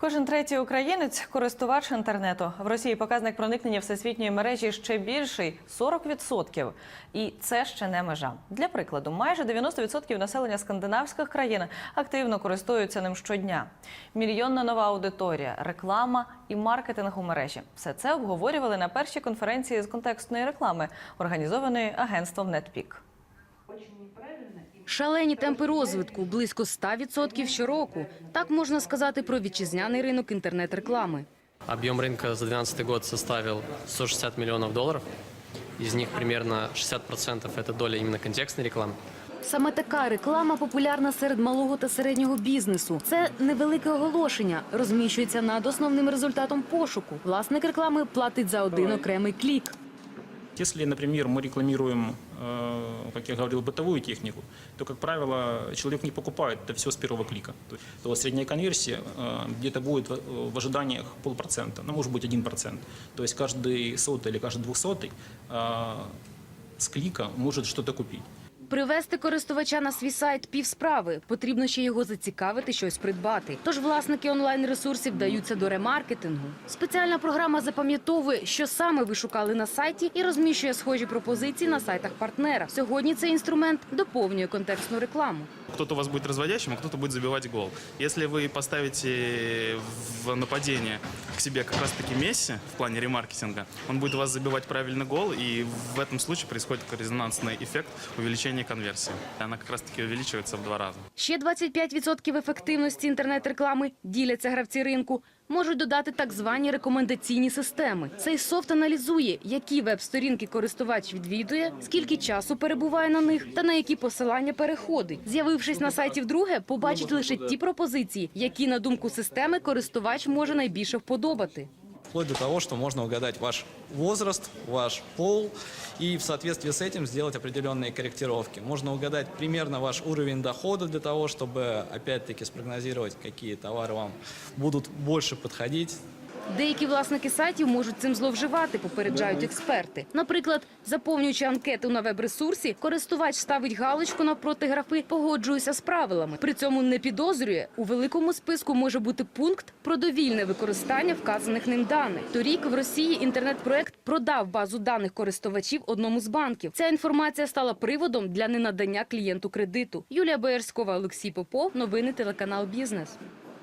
Кожен третій українець користувач інтернету. В Росії показник проникнення всесвітньої мережі ще більший 40%. І це ще не межа. Для прикладу, майже 90% населення скандинавських країн активно користуються ним щодня. Мільйонна нова аудиторія, реклама і маркетинг у мережі. Все це обговорювали на першій конференції з контекстної реклами, організованої агентством NetPeak. Шалені темпи розвитку близько 100% щороку. Так можна сказати про вітчизняний ринок інтернет-реклами. Объем рынка за 2012 год составил 160 миллионов долларов. Из них примерно 60% это доля именно контекстной рекламы. Саме така реклама популярна серед малого та середнього бізнесу. Це невелике оголошення, розміщується над основним результатом пошуку. Власник реклами платить за один окремий клік. Если, например, мы рекламируем, э, как я говорил, бытовую технику, то, как правило, человек не покупает это все с первого клика. То, то средняя конверсия э, где-то будет в, в ожиданиях полпроцента, ну, может быть, один процент. То есть каждый сотый или каждый двухсотый э, с клика может что-то купить. Привести користувача на свій сайт півсправи. Потрібно ще його зацікавити, щось придбати. Тож власники онлайн-ресурсів даються до ремаркетингу. Спеціальна програма запам'ятовує, що саме ви шукали на сайті, і розміщує схожі пропозиції на сайтах партнера. Сьогодні цей інструмент доповнює контекстну рекламу. Кто-то у вас будет разводящим, а кто-то будет забивать гол. Если вы поставите в нападение к себе как раз-таки Месси в плане ремаркетинга, он будет у вас забивать правильно гол, и в этом случае происходит резонансный эффект увеличения конверсии. Она как раз-таки увеличивается в два раза. Ще 25% ефективності інтернет-реклами діляться гравці ринку. Можуть додати так звані рекомендаційні системи. Цей софт аналізує, які веб-сторінки користувач відвідує, скільки часу перебуває на них та на які посилання переходить. З'явившись на сайті вдруге, побачить лише ті пропозиції, які, на думку системи, користувач може найбільше вподобати. Вплоть до того, что можно угадать ваш возраст, ваш пол и в соответствии с этим сделать определенные корректировки. Можно угадать примерно ваш уровень дохода для того, чтобы опять-таки спрогнозировать, какие товары вам будут больше подходить. Деякі власники сайтів можуть цим зловживати, попереджають експерти. Наприклад, заповнюючи анкету на веб-ресурсі, користувач ставить галочку навпроти графи «Погоджуюся з правилами». При цьому не підозрює, у великому списку може бути пункт про довільне використання вказаних ним даних. Торік в Росії інтернет-проект продав базу даних користувачів одному з банків. Ця інформація стала приводом для ненадання клієнту кредиту. Юлія Боярськова, Олексій Попов. Новини телеканал Бізнес.